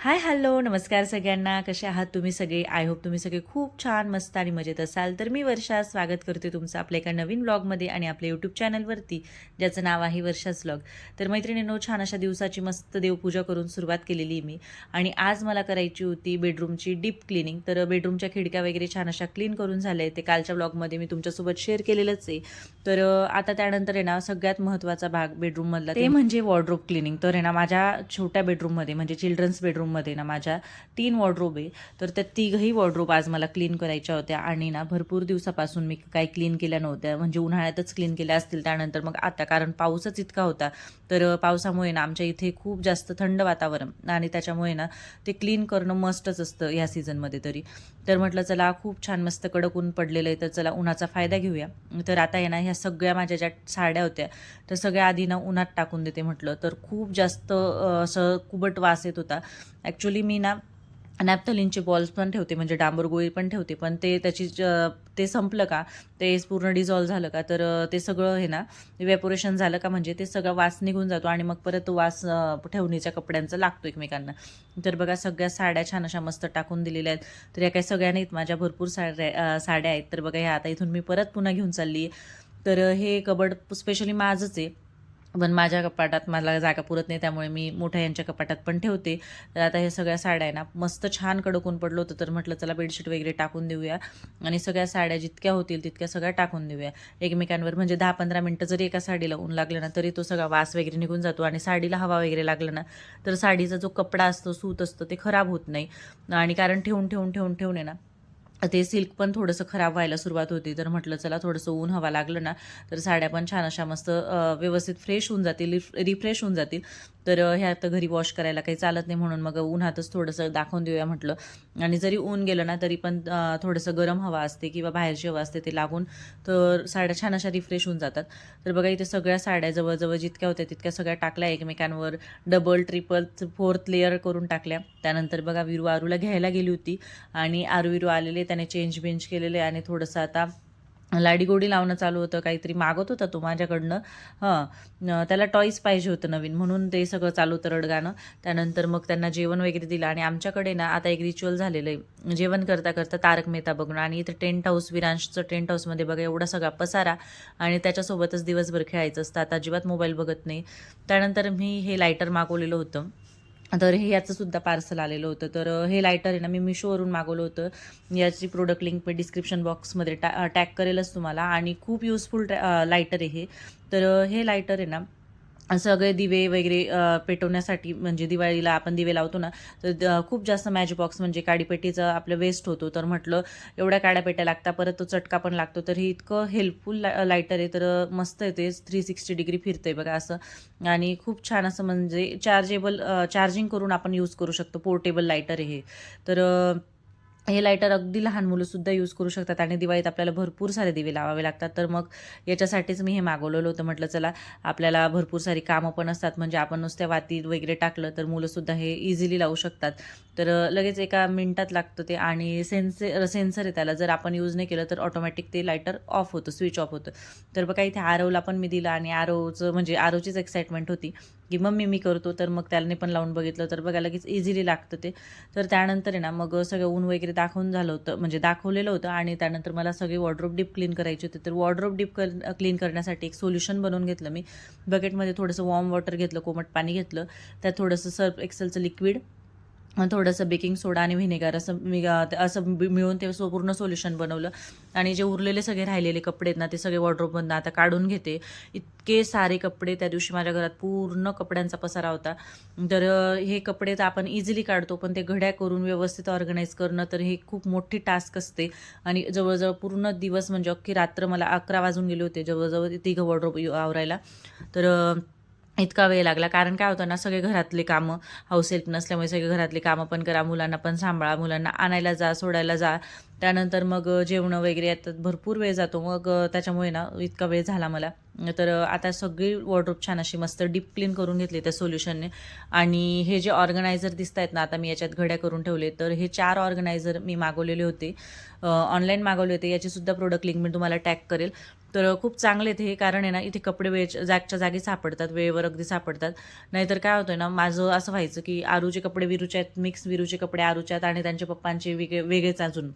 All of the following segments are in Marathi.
हाय हॅलो नमस्कार सगळ्यांना. कसे आहात तुम्ही सगळे? आय होप तुम्ही सगळे खूप छान मस्त आणि मजेत असाल. तर मी वर्षा स्वागत करते तुमचं आपल्या एका नवीन ब्लॉगमध्ये आणि आपल्या यूट्यूब चॅनलवरती ज्याचं नाव आहे वर्षाच ब्लॉग तर मैत्रिणींनो छान अशा दिवसाची मस्त देवपूजा करून सुरुवात केलेली आहे मी. आणि आज मला करायची होती बेडरूमची डीप क्लिनिंग तर बेडरूमच्या खिडक्या वगैरे छान अशा क्लीन करून झाल्या ते कालच्या ब्लॉगमध्ये मी तुमच्यासोबत शेअर केलेलंच आहे. तर आता त्यानंतर आहे ना सगळ्यात महत्त्वाचा भाग बेडरूममधला ते म्हणजे वॉर्ड्रोब क्लिनिंग तर आहे ना माझ्या छोट्या बेडरूममध्ये म्हणजे चिल्ड्रन्स वॉर्डरूममध्ये ना माझ्या तीन वॉर्डरोब आहे. तर त्या तिघही वॉर्डरोब आज मला क्लीन करायच्या होत्या आणि ना भरपूर दिवसापासून मी काही क्लीन केल्या नव्हत्या. म्हणजे उन्हाळ्यातच क्लीन केल्या असतील त्यानंतर मग आता कारण पाऊसच इतका होता. तर पावसामुळे ना आमच्या इथे खूप जास्त थंड वातावरण आणि त्याच्यामुळे ना ते क्लीन करणं मस्टच असतं ह्या सीझनमध्ये तरी. तर म्हटलं चला खूप छान मस्त कडक ऊन पडलेलं आहे तर चला उन्हाचा फायदा घेऊया. तर आता आहे ना ह्या सगळ्या माझ्या ज्या साड्या होत्या तर सगळ्या आधी ना उन्हात टाकून देते म्हटलं. तर खूप जास्त असं कुबट वास येत होता. ॲक्च्युली मी ना नॅपथलिनचे बॉल्स पण ठेवते म्हणजे डांबर गोळी पण ठेवते पण ते त्याची ते संपलं का ते पूर्ण डिझॉल्व झालं का तर ते सगळं हे ना इव्हॅपोरेशन झालं का म्हणजे ते सगळं वास निघून जातो आणि मग परत वास ठेवणीच्या कपड्यांचा लागतो एकमेकांना. तर बघा सगळ्या साड्या छान अशा मस्त टाकून दिलेल्या आहेत. तर या काही सगळ्या नाहीत माझ्या भरपूर साड्या साड्या आहेत. तर बघा ह्या आता इथून मी परत पुन्हा घेऊन चालली आहे तर हे कबड स्पेशली माझंच आहे. पण माझ्या कपाटात मला जागा पुरत नाही त्यामुळे मी मोठ्या यांच्या कपाटात पण ठेवते. तर आता हे सगळ्या साड्या आहे ना मस्त छान कडकून पडलं होतं तर म्हटलं चला बेडशीट वगैरे टाकून देऊया. आणि सगळ्या साड्या जितक्या होतील तितक्या सगळ्या टाकून देऊया. एकमेकांवर म्हणजे दहा पंधरा मिनटं जरी एका साडीला ऊन लागलं ना तरी तो सगळा वास वगैरे निघून जातो. आणि साडीला हवा वगैरे लागलं ना तर साडीचा जो कपडा असतो सूत असतं ते खराब होत नाही. आणि कारण ठेवून ठेवून ठेवून ठेवून आहे ना ते सिल्क पण थोडंसं खराब व्हायला सुरुवात होती. तर म्हटलं चला थोडंसं ऊन हवा लागलं ना तर साड्या पण छान अशा मस्त व्यवस्थित फ्रेश होऊन जातील रिफ्रेश होऊन जातील. तर ह्या आता घरी वॉश करायला काही चालत नाही म्हणून मग उन्हातच थोडंसं दाखवून देऊया म्हटलं. आणि जरी ऊन गेलं ना तरी पण थोडंसं गरम हवा असते किंवा बाहेरची हवा असते ते लागून तर साड्या छान अशा रिफ्रेश होऊन जातात. तर बघा इथे सगळ्या साड्या जवळजवळ जितक्या होत्या तितक्या सगळ्या टाकल्या एकमेकांवर. डबल ट्रिपल फोर्थ लेअर करून टाकल्या. त्यानंतर बघा विरू आरूला घ्यायला गेली होती आणि आरू विरू आलेले त्याने चेंज बेंज केलेले आणि थोडंसं आता लाडीगोडी लावणं चालू होतं काहीतरी मागत होता तो माझ्याकडनं. हां त्याला टॉईस पाहिजे होतं नवीन म्हणून ते सगळं चालू होतं रडगाणं. त्यानंतर मग त्यांना जेवण वगैरे दिलं आणि आमच्याकडे ना आता एक रिच्युअल झालेलं आहे. जेवण करता करता तारक मेहता बघणं आणि इथं टेंट हाऊस विरांशचं टेंट हाऊसमध्ये बघा एवढा सगळा पसारा आणि त्याच्यासोबतच दिवसभर खेळायचं असतं. आता अजिबात मोबाईल बघत नाही. त्यानंतर मी हे लायटर मागवलेलं होतं. तर हे याचं सुद्धा पार्सल आलेलं होतं. तर हे लायटर आहे ना मी मिशोवरून मागवलं होतं. याची प्रोडक्ट लिंक मी डिस्क्रिप्शन बॉक्समध्ये टा टॅग करेलच तुम्हाला. आणि खूप युजफुल लायटर आहे हे. तर हे लायटर आहे ना सगळे दिवे वगैरे पेटवण्यासाठी म्हणजे दिवाळीला आपण दिवे लावतो ना तर खूप जास्त मॅजिक बॉक्स म्हणजे काडीपेटीचं आपलं वेस्ट होतो. तर म्हटलं एवढ्या काड्यापेट्या लागतात परत तो चटका पण लागतो. तर हे इतकं हेल्पफुल ला लायटर आहे तर मस्त येते थ्री सिक्स्टी डिग्री फिरते बघा असं. आणि खूप छान असं म्हणजे चार्जेबल चार्जिंग करून आपण यूज करू शकतो. पोर्टेबल लायटर आहे हे. तर हे लायटर अगदी लहान मुलंसुद्धा यूज करू शकतात आणि दिवाळीत आपल्याला भरपूर सारे दिवे लावावे लागतात. तर मग याच्यासाठीच मी हे मागवलेलं होतं. म्हटलं चला आपल्याला भरपूर सारी कामं पण असतात. म्हणजे आपण नुसत्या वातीत वगैरे टाकलं तर मुलंसुद्धा हे इझिली लावू शकतात. तर लगेच एका मिनटात लागतं ते आणि सेन्से सेन्सर आहे त्याला. जर आपण यूज नाही केलं तर ऑटोमॅटिक ते लायटर ऑफ होतं स्विच ऑफ होतं. तर बघा इथे आरवला पण मी दिलं आणि आरोचं म्हणजे आरोचीच एक्साइटमेंट होती. की मम्मी मी करतो तर मग त्याने पण लावून बघितलं तर बघा लगेच इझिली लागतं ते. तर त्यानंतर आहे ना मग सगळं ऊन वगैरे दाखवून झालं होतं म्हणजे दाखवलेलं होतं आणि त्यानंतर मला सगळे वॉर्ड्रोप डीप क्लीन करायचे होते. तर वॉर्ड्रोप डीप कर क्लीन करण्यासाठी एक सोल्युशन बनवून घेतलं मी. बकेटमध्ये थोडंसं वॉर्म वॉटर घेतलं कोमट पाणी घेतलं. त्यात थोडंसं सर्फ एक्सेलचं लिक्विड थोडंसं बेकिंग सोडा आणि व्हिनेगर असं मी ते असं मिळून ते सो पूर्ण सोल्युशन बनवलं. आणि जे उरलेले सगळे राहिलेले कपडे आहेत ना ते सगळे वॉर्ड्रोबमधनं आता काढून घेते. इतके सारे कपडे त्या दिवशी माझ्या घरात पूर्ण कपड्यांचा पसारा होता. तर हे कपडे तर आपण इझिली काढतो पण ते घड्या करून व्यवस्थित ऑर्गनाईज करणं तर हे खूप मोठी टास्क असते. आणि जवळजवळ पूर्ण दिवस म्हणजे अख्खी रात्र मला अकरा वाजून गेले होते जवळजवळ तिघं वॉर्ड्रोब आवरायला. तर इतका वेळ लागला. कारण काय होतं ना सगळे घरातले कामं हाऊस हेल्प नसल्यामुळे सगळे घरातले कामं पण करा मुलांना पण सांभाळा मुलांना आणायला जा सोडायला जा. त्यानंतर मग जेवणं वगैरे आता भरपूर वेळ जातो. मग त्याच्यामुळे ना इतका वेळ झाला मला. तर आता सगळी वॉर्ड्रोप छान अशी मस्त डीप क्लीन करून घेतली त्या सोल्युशनने आणि हे जे ऑर्गनायझर दिसत आहेत ना आता मी याच्यात घड्या करून ठेवले. तर हे चार ऑर्गनायझर मी मागवलेले होते. ऑनलाईन मागवले होते. याची सुद्धा प्रोडक्ट लिंक मी तुम्हाला टॅग करेल. तर खूप चांगले ते हे कारण आहे ना इथे कपडे वेळ जागच्या जागी सापडतात वेळेवर अगदी सापडतात. नाहीतर काय होतं ना माझं असं व्हायचं की आरूचे कपडे विरूचे आहेत मिक्स विरूचे कपडे आरूचे आहेत आणि त्यांच्या पप्पांचे वेगळे वेगळेच अजून.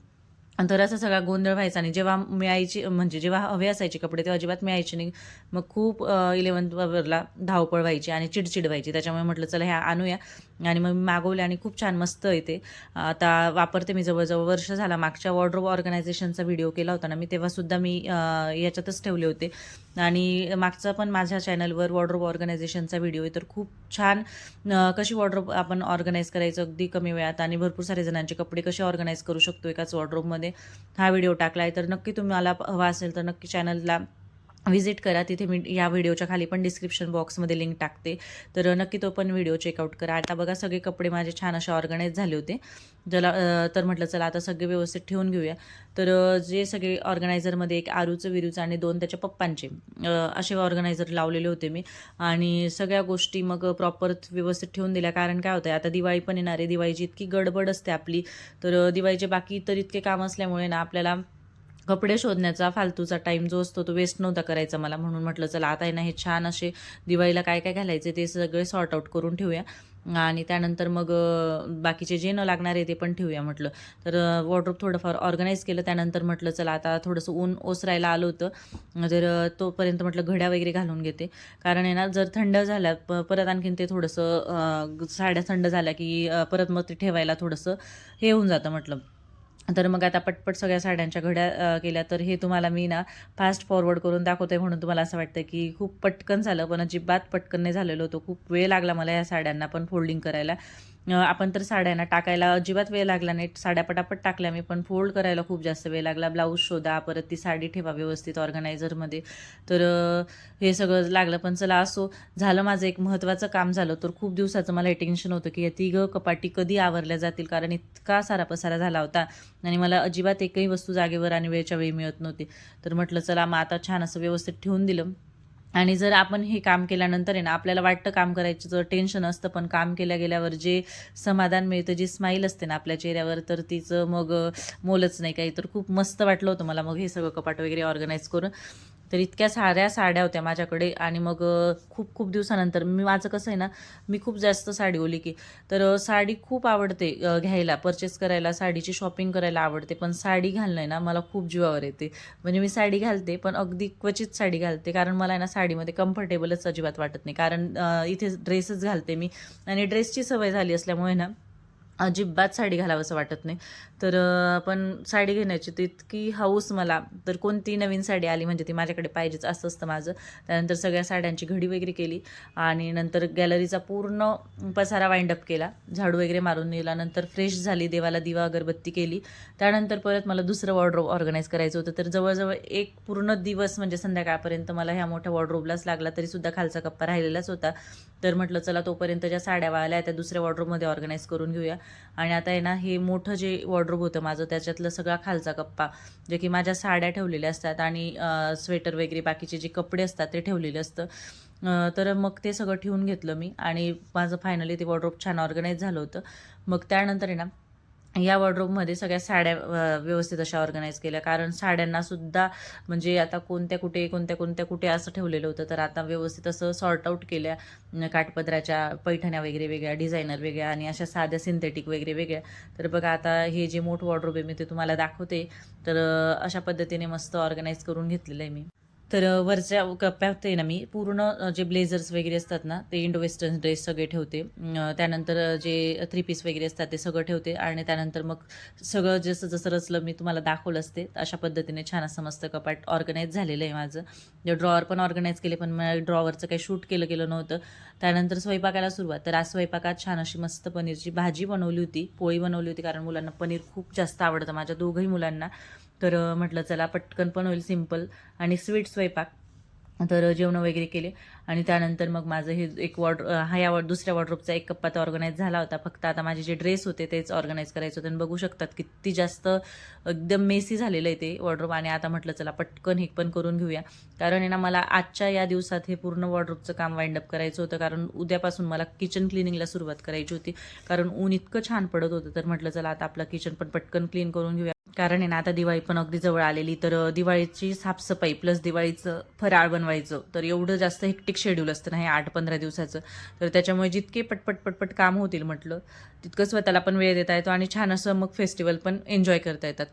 तर असा सगळा गोंधळ व्हायचा. आणि जेव्हा मिळायची म्हणजे जेव्हा हवे असायचे कपडे तेव्हा अजिबात मिळायचे नाही. मग खूप इलेवन्थवरला धावपळ व्हायची आणि चिडचिड व्हायची. त्याच्यामुळे म्हटलं चला ह्या आणूया. आणि मग मागवले आणि खूप छान मस्त येते आता वापरते मी जवळजवळ वर्ष झाला. मागच्या वॉर्ड्रोब ऑर्गनायझेशनचा व्हिडिओ केला होता ना मी तेव्हासुद्धा मी याच्यातच ठेवले होते. आणि मागचा पण माझ्या चॅनलवर वॉर्ड्रोब ऑर्गनायझेशनचा व्हिडिओ आहे तर खूप छान कशी वॉर्ड्रोब आपण ऑर्गनाईज करायचं अगदी कमी वेळात आणि भरपूर सारे जणांचे कपडे कसे ऑर्गनाईज करू शकतो एकाच वॉर्ड्रोबमध्ये हा व्हिडिओ टाकला आहे तर नक्की तुम्हाला हवा असेल तर नक्की चॅनलला व्हिजिट करा तिथे मी या व्हिडिओच्या खाली पण डिस्क्रिप्शन बॉक्समध्ये लिंक टाकते. तर नक्की तो पण व्हिडिओ चेकआउट करा. आता बघा सगळे कपडे माझे छान असे ऑर्गनाईज झाले होते. ज्याला तर म्हटलं चला आता सगळे व्यवस्थित ठेवून घेऊया. तर जे सगळे ऑर्गनायझरमध्ये एक आरूचं विरूचं आणि दोन त्याच्या पप्पांचे असे ऑर्गनायझर लावलेले होते मी. आणि सगळ्या गोष्टी मग प्रॉपर व्यवस्थित ठेवून दिल्या. कारण काय होतं आता दिवाळी पण येणार आहे. दिवाळीची इतकी गडबड असते आपली. तर दिवाळीचे बाकी इतर इतके काम असल्यामुळे ना आपल्याला कपडे शोधण्याचा फालतूचा टाईम जो असतो तो वेस्ट नव्हता करायचा मला. म्हणून म्हटलं चला आता आहे ना हे छान असे दिवाळीला काय काय घालायचे ते सगळे सॉर्ट आऊट करून ठेवूया. आणि त्यानंतर मग बाकीचे जे न लागणार आहे ते पण ठेवूया म्हटलं. तर वॉर्ड्रोब थोडंफार ऑर्गनाईज केलं. त्यानंतर म्हटलं चला आता थोडंसं ऊन ओसरायला आलं होतं. तर तोपर्यंत म्हटलं घड्या वगैरे घालून घेते. कारण आहे ना जर थंड झाल्या प- परत आणखीन ते थोडंसं साड्या थंड झाल्या की परत मग ते ठेवायला थोडंसं हे होऊन जातं म्हटलं. तर मग आता पटपट सगळ्या साड्यांच्या घड्या केल्या. तर हे तुम्हाला मी ना फास्ट फॉरवर्ड करून दाखवते म्हणून तुम्हाला असं वाटतं की खूप पटकन झालं. पण अजिबात पटकन नाही झालेलं. होतं खूप वेळ लागला मला या साड्यांना पण फोल्डिंग करायला. आपण तर साड्यांना टाकायला अजिबात वेळ लागला नाही. साड्या पटापट टाकल्या मी पण फोल्ड करायला खूप जास्त वेळ लागला. ब्लाऊज शोधा परत ती साडी ठेवा व्यवस्थित ऑर्गनायझरमध्ये तर हे सगळं लागलं पण चला असो झालं माझं एक महत्त्वाचं काम झालं. तर खूप दिवसाचं मला हे टेन्शन होतं की या तिघं कपाटी कधी आवरल्या जातील कारण इतका सारा पसारा झाला होता. आणि मला अजिबात एकही वस्तू जागेवर आणि वेळच्या वेळी मिळत नव्हती. तर म्हटलं चला मग आता छान असं व्यवस्थित ठेवून दिलं. आणि जर आपण हे काम केल्यानंतर आहे ना आपल्याला वाटतं काम करायचं जर टेन्शन असतं पण काम केल्या गेल्यावर जे समाधान मिळतं जी स्माईल असते ना आपल्या चेहऱ्यावर तर तिचं मग मोलच नाही काही. तर खूप मस्त वाटलं होतं मला मग हे सगळं कपाट वगैरे ऑर्गनाईज करून. तर इतक्या साऱ्या साड्या होत्या माझ्याकडे. आणि मग खूप खूप दिवसानंतर मी माझं कसं आहे ना मी खूप जास्त साडी ओली की तर साडी खूप आवडते घ्यायला परचेस करायला साडीची शॉपिंग करायला आवडते. पण साडी घालणं ना मला खूप जीवावर येते. म्हणजे मी साडी घालते पण अगदी क्वचित साडी घालते. कारण मला आहे ना साडीमध्ये कम्फर्टेबलच अजिबात वाटत नाही. कारण इथे ड्रेसच घालते मी. आणि ड्रेसची सवय झाली असल्यामुळे ना अजिबात साडी घालावंसं वाटत नाही. तर आपण पण साडी घेण्याची तर इतकी हाऊस मला. तर कोणती नवीन साडी आली म्हणजे ती माझ्याकडे पाहिजेच असं असतं माझं. त्यानंतर सगळ्या साड्यांची घडी वगैरे केली आणि नंतर गॅलरीचा पूर्ण पसारा वाइंड अप केला. झाडू वगैरे मारून नेला. नंतर फ्रेश झाली देवाला दिवा अगरबत्ती केली. त्यानंतर परत मला दुसरं वॉर्ड्रोब ऑर्गनाईज करायचं होतं. तर जवळजवळ एक पूर्ण दिवस म्हणजे संध्याकाळपर्यंत मला ह्या मोठ्या वॉर्ड्रोबलाच लागला. तरीसुद्धा खालचा कप्पा राहिलेलाच होता. तर म्हटलं चला तोपर्यंत ज्या साड्या वाळल्या त्या दुसऱ्या वॉर्ड्रोबमध्ये ऑर्गनाईज करून घेऊया. आणि आता आहे ना हे मोठं जे वॉर्ड्रोब होतं माझं त्याच्यातलं सगळा खालचा कप्पा जे की माझ्या साड्या ठेवलेल्या असतात आणि स्वेटर वगैरे बाकीचे जे कपडे असतात ते ठेवलेले असतं. तर मग ते सगळं ठेवून घेतलं मी आणि माझं फायनली ते वॉर्ड्रोप छान ऑर्गनाईज झालं होतं. मग त्यानंतर आहे ना या वॉर्ड्रोबमध्ये सगळ्या साड्या व्यवस्थित अशा ऑर्गनाईज केल्या. कारण साड्यांना सुद्धा म्हणजे आता कोणत्या कुठे कोणत्या कोणत्या कुठे असं ठेवलेलं होतं तर आता व्यवस्थित असं सॉर्ट आऊट केल्या. काठपदराच्या पैठण्या वगैरे वेगळ्या डिझायनर वेगळ्या आणि अशा साध्या सिंथेटिक वगैरे वेगळ्या. तर बघा आता हे जे मोठ वॉर्ड्रोब आहे मी ते तुम्हाला दाखवते. तर अशा पद्धतीने मस्त ऑर्गनाईज करून घेतलेलं आहे मी. तर वरच्या कप्प्यात आहे ना मी पूर्ण जे ब्लेझर्स वगैरे असतात ना ते इंडो वेस्टर्न ड्रेस सगळे ठेवते. त्यानंतर जे थ्री पीस वगैरे असतात ते सगळं ठेवते आणि त्यानंतर मग सगळं जसं जसं रचलं मी तुम्हाला दाखवलं असते अशा पद्धतीने छान असं मस्त कपाट ऑर्गनाईज झालेलं आहे माझं. ड्रॉवर पण ऑर्गनाईज केले पण मला ड्रॉवरचं काही शूट केलं गेलं नव्हतं. त्यानंतर स्वयंपाकाला सुरुवात. तर आज स्वयंपाकात छान अशी मस्त पनीरची भाजी बनवली होती पोळी बनवली होती कारण मुलांना पनीर खूप जास्त आवडतं माझ्या दोघंही मुलांना. तर म्हटलं चला पटकन पण होईल सिंपल आणि स्वीट स्वयंपाक. तर जेवणं वगैरे केले. आणि त्यानंतर मग माझं हे एक वॉर्ड हा या वॉर्ड दुसऱ्या वॉर्ड्रोबचा एक कप्पा तर ऑर्गनाईज झाला होता. फक्त आता माझे जे ड्रेस होते तेच ऑर्गनाईज करायचं होतं. आणि बघू शकतात किती जास्त एकदम मेसी झालेलं आहे ते वॉर्ड्रोब. आणि आता म्हटलं चला पटकन हे पण करून घेऊया. कारण आहे ना मला आजच्या या दिवसात हे पूर्ण वॉर्ड्रोबचं काम वाइंड अप करायचं होतं. कारण उद्यापासून मला किचन क्लिनिंगला सुरुवात करायची होती. कारण ऊन इतकं छान पडत होतं. तर म्हटलं चला आता आपलं किचन पण पटकन क्लीन करून घेऊया. कारण आहे ना आता दिवाळी पण अगदी जवळ आलेली तर दिवाळीची साफसफाई प्लस दिवाळीचं फराळ बनवायचं तर एवढं जास्त हेक्टिक शेड्यूल असतं ना हे आठ पंधरा दिवसाचं. तर त्याच्यामुळे जितके पटपट पटपट काम होतील म्हटलं तितकं स्वतःला पण वेळ देता येतो आणि छान असं मग फेस्टिवल पण एन्जॉय करता येतात.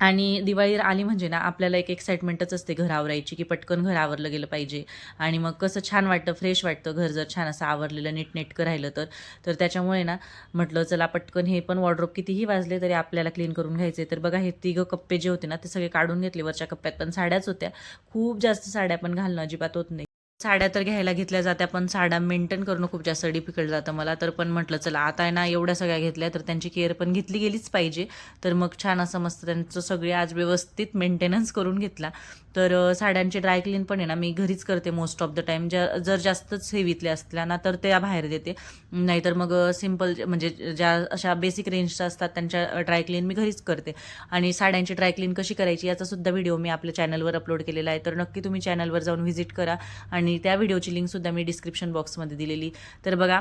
आणि दिवाळी आली म्हणजे ना आपल्याला एक एक्साइटमेंटच असते घर आवरायची की पटकन घर आवरलं गेलं पाहिजे. आणि मग कसं छान वाटतं फ्रेश वाटतं घर जर छान असं आवरलेलं नीटनेटकं राहिलं तर. तर त्याच्यामुळे ना म्हटलं चला पटकन हे पण वॉर्ड्रोप कितीही वाजले तरी आपल्याला क्लीन करून घ्यायचे तर बघा हे तिघं कप्पे जे होते ना ते सगळे काढून घेतले. वरच्या कप्प्यात पण साड्याच होत्या. खूप जास्त साड्या पण घालणं अजिबात होत नाही. साड्या तर घ्यायला घेतल्या जात्या पण साड्या मेंटेन करणं खूप जास्त डिफिकल्ट जातं मला. तर पण म्हटलं चला आता आहे ना एवढ्या सगळ्या घेतल्या तर त्यांची केअर पण घेतली गेलीच पाहिजे. तर मग छान असं मस्त त्यांचं सगळे आज व्यवस्थित मेंटेनन्स करून घेतला. तर साड्यांचे ड्राय क्लीन पण आहे ना मी घरीच करते मोस्ट ऑफ द टाईम ज्या जर जास्तच हेवीतल्या असल्या ना तर त्या बाहेर देते. नाहीतर मग सिंपल म्हणजे ज्या अशा बेसिक रेंजच्या असतात त्यांच्या ड्राय क्लीन मी घरीच करते. आणि साड्यांची ड्राय क्लीन कशी करायची याचा सुद्धा व्हिडिओ मी आपल्या चॅनलवर अपलोड केलेला आहे. तर नक्की तुम्ही चॅनलवर जाऊन व्हिजिट करा. आणि त्या व्हिडिओची लिंकसुद्धा मी डिस्क्रिप्शन बॉक्समध्ये दिलेली. तर बघा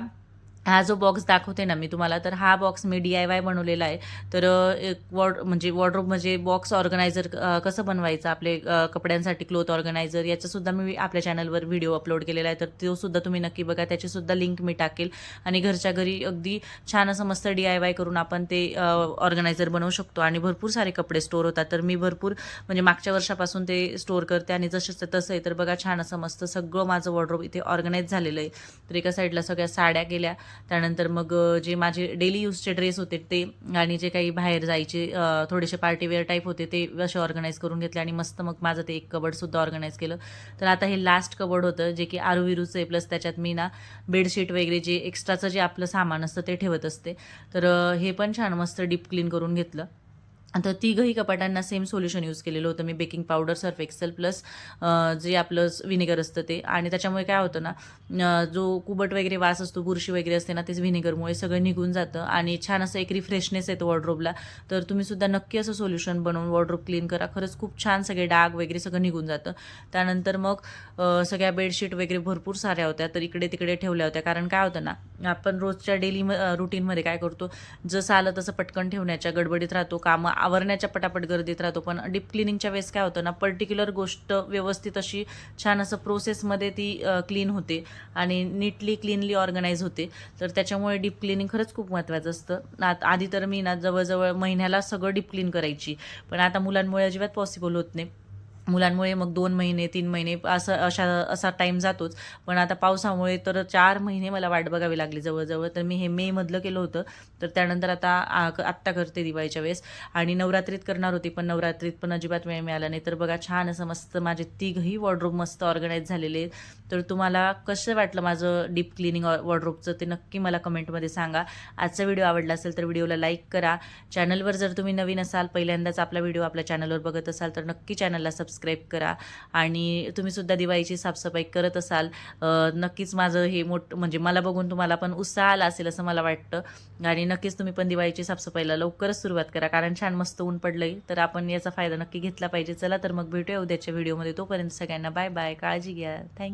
हा जो बॉक्स दाखवते ना मी तुम्हाला तर हा बॉक्स मी डी आय वाय बनवलेला आहे. तर एक वॉर्ड म्हणजे वॉर्ड्रोब म्हणजे बॉक्स ऑर्गनायझर कसं बनवायचं आपले कपड्यांसाठी क्लोथ ऑर्गनायझर याचासुद्धा मी आपल्या चॅनलवर व्हिडिओ अपलोड केलेला आहे. तर तोसुद्धा तुम्ही नक्की बघा त्याचीसुद्धा लिंक मी टाकेल. आणि घरच्या घरी अगदी छान असं मस्त डी आय वाय करून आपण ते ऑर्गनायझर बनवू शकतो. आणि भरपूर सारे कपडे स्टोर होतात. तर मी भरपूर म्हणजे मागच्या वर्षापासून ते स्टोर करते आणि जसं तसं आहे तर बघा छान असं मस्त सगळं माझं वॉर्ड्रोब इथे ऑर्गनाईज झालेलं आहे. तर एका साईडला सगळ्या साड्या गेल्या. त्यानंतर मग जे माझे डेली यूजचे ड्रेस होते ते आणि जे काही बाहेर जायचे थोडेसे पार्टीवेअर टाईप होते ते असे ऑर्गनाईज करून घेतले आणि मस्त मग माझं ते एक कबडसुद्धा ऑर्गनाईज केलं. तर आता हे लास्ट कबड होतं जे की आरुविरूचं आहे प्लस त्याच्यात मी ना बेडशीट वगैरे जे एक्स्ट्राचं जे आपलं सामान असतं ते ठेवत असते. तर हे पण छान मस्त डीप क्लीन करून घेतलं. आता तिघही कपाटांना सेम सोल्युशन यूज केलेलं होतं. मी baking powder Surf Excel plus जे आपलं व्हिनेगर असतं ते. आणि त्याच्यामुळे काय होतं ना जो कुबट वगैरे वास असतो बुरशी वगैरे असते ना तेच व्हिनेगरमुळे सगळं निघून जातं. आणि छान असं एक रिफ्रेशनेस येतो वॉर्ड्रोबला तर तुम्ही सुद्धा नक्की असं सोल्युशन बनवून वॉर्ड्रोब क्लीन करा. खरंच खूप छान सगळे डाग वगैरे सगळं निघून जातं. त्यानंतर मग सगळ्या बेडशीट वगैरे भरपूर साऱ्या होत्या. तर इकडे तिकडे ठेवल्या होत्या. कारण काय होतं ना आपण रोजच्या डेली रुटीनमध्ये काय करतो? जसं आलं तसं पटकन ठेवण्याच्या गडबडीत राहतो कामं आवरण्याच्या पटापट गर्दीत राहतो. पण डीप क्लिनिंगच्या वेळेस काय होतं ना पर्टिक्युलर गोष्ट व्यवस्थित अशी छान असं प्रोसेसमध्ये ती क्लीन होते आणि नीटली क्लीनली ऑर्गनाईज होते. तर त्याच्यामुळे डीप क्लिनिंग खरंच खूप महत्त्वाचं असतं. आत- आधी तर मी ना जवळजवळ महिन्याला सगळं डीप क्लीन करायची. पण आता मुलांमुळे अजिबात पॉसिबल होत नाही. मुलांमुळे मग दोन महिने तीन महिने असं अशा असा टाईम जातोच. पण आता पावसामुळे तर चार महिने मला वाट बघावी लागली जवळजवळ. तर मी हे मेमधलं केलं होतं. तर त्यानंतर आता आ- आत्ता करते दिवाळीच्या वेळेस. आणि नवरात्रीत करणार होती पण नवरात्रीत पण अजिबात वेळ मिळाला नाही. तर बघा छान असं मस्त माझे तिघही वॉर्ड्रोब मस्त ऑर्गनाईज झालेले आहेत. तर तुम्हाला कसं वाटलं माझं डीप क्लिनिंग वॉर्ड्रोबचं ते नक्की मला कमेंटमध्ये सांगा. आजचा व्हिडिओ आवडला असेल तर व्हिडिओला लाईक करा. चॅनलवर जर तुम्ही नवीन असाल पहिल्यांदाच आपला व्हिडिओ आपल्या चॅनलवर बघत असाल तर नक्की चॅनलला सबस्क्राईब करा. आणि तुम्ही सुद्धा दिवाळीची साफसफाई करत असाल नक्कीच माझं हे मोठं म्हणजे मला बघून तुम्हाला पण उत्साह आला असेल असं मला वाटतं. आणि नक्कीच तुम्ही पण दिवाळीची साफसफाईला लवकरच सुरुवात करा कारण छान मस्त ऊन पडलंय. तर आपण याचा फायदा नक्की घेतला पाहिजे. चला तर मग भेटूया उद्याच्या व्हिडिओमध्ये. तोपर्यंत सगळ्यांना बाय बाय. काळजी घ्या. थँक्यू